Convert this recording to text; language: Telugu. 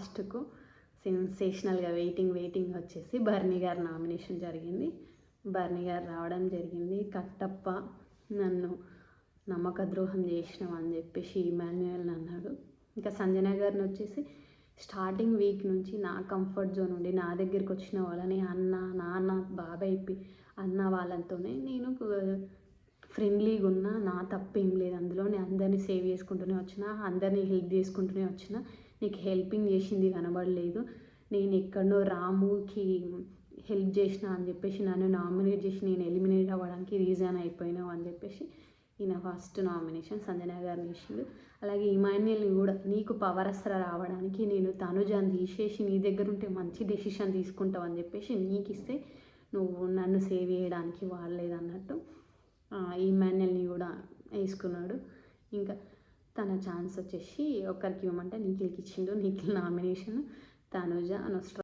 లాస్ట్కు సెన్సేషనల్గా వెయిటింగ్ వెయిటింగ్ వచ్చేసి బర్నీ గారి నామినేషన్ జరిగింది. బర్నీ గారు రావడం జరిగింది. కట్టప్ప నన్ను నమ్మక ద్రోహం చేసినాం అని చెప్పేసి ఇమాన్యుయల్ అన్నాడు. ఇంకా సంజన గారిని వచ్చేసి స్టార్టింగ్ వీక్ నుంచి నా కంఫర్ట్ జోన్ ఉండి నా దగ్గరికి వచ్చిన వాళ్ళని అన్న నాన్న బాబాయ్ అన్న వాళ్ళతోనే నేను ఫ్రెండ్లీగా ఉన్నా నా తప్పేం లేదు అందులో నేను అందరినీ సేవ్ చేసుకుంటూనే వచ్చిన అందరినీ హెల్ప్ చేసుకుంటూనే వచ్చిన నీకు హెల్పింగ్ చేసింది కనబడలేదు. నేను ఎక్కడనో రాముకి హెల్ప్ చేసిన అని చెప్పేసి నన్ను నామినేట్ చేసి నేను ఎలిమినేట్ అవ్వడానికి రీజన్ అయిపోయినావు అని చెప్పేసి ఈయన ఫస్ట్ నామినేషన్ సంజన గారిని ఇచ్చిండు. అలాగే ఇమాన్యుల్ని కూడా నీకు పవర్ అస్త్ర రావడానికి నేను తనుజాన్ని తీసేసి నీ దగ్గర ఉంటే మంచి డెసిషన్ తీసుకుంటావు అని చెప్పేసి నీకు ఇస్తే నువ్వు నన్ను సేవ్ చేయడానికి వాడలేదు అన్నట్టు ఇమాన్యుల్ని కూడా వేసుకున్నాడు. ఇంకా తన ఛాన్స్ వచ్చేసి ఒకరికి ఇవ్వమంటే నిఖిల్కి ఇచ్చిండు. నిఖిల్ నామినేషన్ తనుజ అనొస్ట్రా